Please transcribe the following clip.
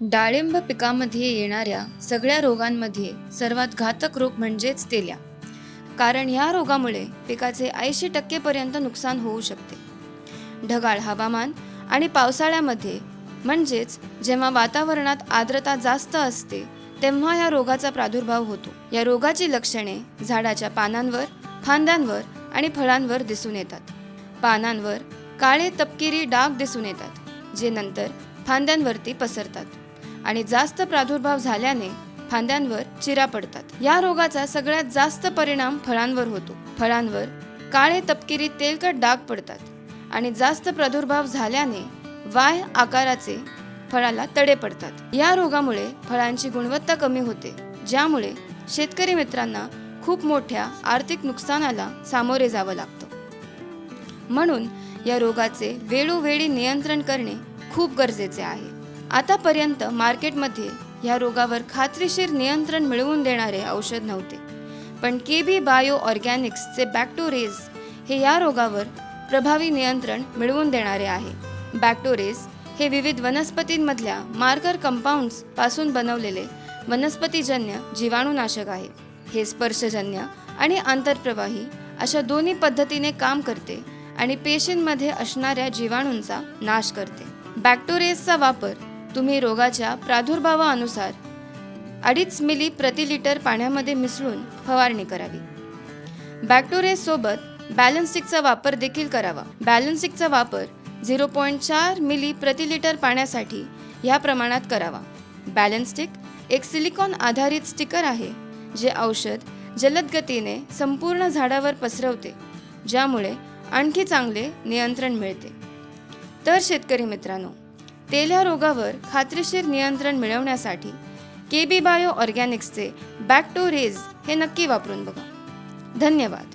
डाळिंब पिकामध्ये येणाऱ्या सगळ्या रोगांमध्ये सर्वात घातक रोग म्हणजेच तेल्या. कारण ह्या रोगामुळे पिकाचे ऐंशी टक्केपर्यंत नुकसान होऊ शकते. ढगाळ हवामान आणि पावसाळ्यामध्ये म्हणजेच जेव्हा वातावरणात आर्द्रता जास्त असते तेव्हा या रोगाचा प्रादुर्भाव होतो. या रोगाची लक्षणे झाडाच्या पानांवर फांद्यांवर आणि फळांवर दिसून येतात. पानांवर काळे तपकिरी डाग दिसून येतात जे नंतर फांद्यांवरती पसरतात. आणि जास्त प्रादुर्भाव झाल्याने फांद्यांवर चिरा पडतात. या रोगाचा सगळ्यात जास्त परिणाम फळांवर होतो. फळांवर काळे तपकिरी तेलकट डाग पडतात आणि जास्त प्रादुर्भाव झाल्याने वाय आकाराचे फळाला तडे पडतात. या रोगामुळे फळांची गुणवत्ता कमी होते ज्यामुळे शेतकरी मित्रांना खूप मोठ्या आर्थिक नुकसानाला सामोरे जावं लागतं. म्हणून या रोगाचे वेळोवेळी नियंत्रण करणे खूप गरजेचे आहे. आतापर्यंत मार्केटमध्ये ह्या रोगावर खात्रीशीर नियंत्रण मिळवून देणारे औषध नव्हते. पण के बी बायो ऑर्गॅनिक्सचे बॅक्टोरेज हे या रोगावर प्रभावी नियंत्रण मिळवून देणारे आहे. बॅक्टोरेज हे विविध वनस्पतींमधल्या मार्कर कंपाऊंड्सपासून बनवलेले वनस्पतीजन्य जीवाणूनाशक आहे. हे स्पर्शजन्य आणि आंतरप्रवाही अशा दोन्ही पद्धतीने काम करते आणि पेशींमध्ये असणाऱ्या जीवाणूंचा नाश करते. बॅक्टोरेजचा वापर तुम्ही रोगाच्या प्रादुर्भावानुसार अडीच मिली प्रति लिटर पाण्यामध्ये मिसळून फवारणी करावी. बॅक्टोरेज बॅलन्सिकचा वापर देखील करावा. बॅलन्सिकचा वापर झिरो पॉईंट चार मिली प्रति लिटर पाण्यासाठी ह्या प्रमाणात करावा. बॅलन्स्टिक एक सिलिकॉन आधारित स्टिकर आहे जे औषध जलद गतीने संपूर्ण झाडावर पसरवते ज्यामुळे आणखी चांगले नियंत्रण मिळते. तर शेतकरी मित्रांनो तेल्या रोगावर खात्रीशीर नियंत्रण मिळवण्यासाठी के बी बायो ऑर्गॅनिक्सचे बॅक टू रेज हे नक्की वापरून बघा. धन्यवाद.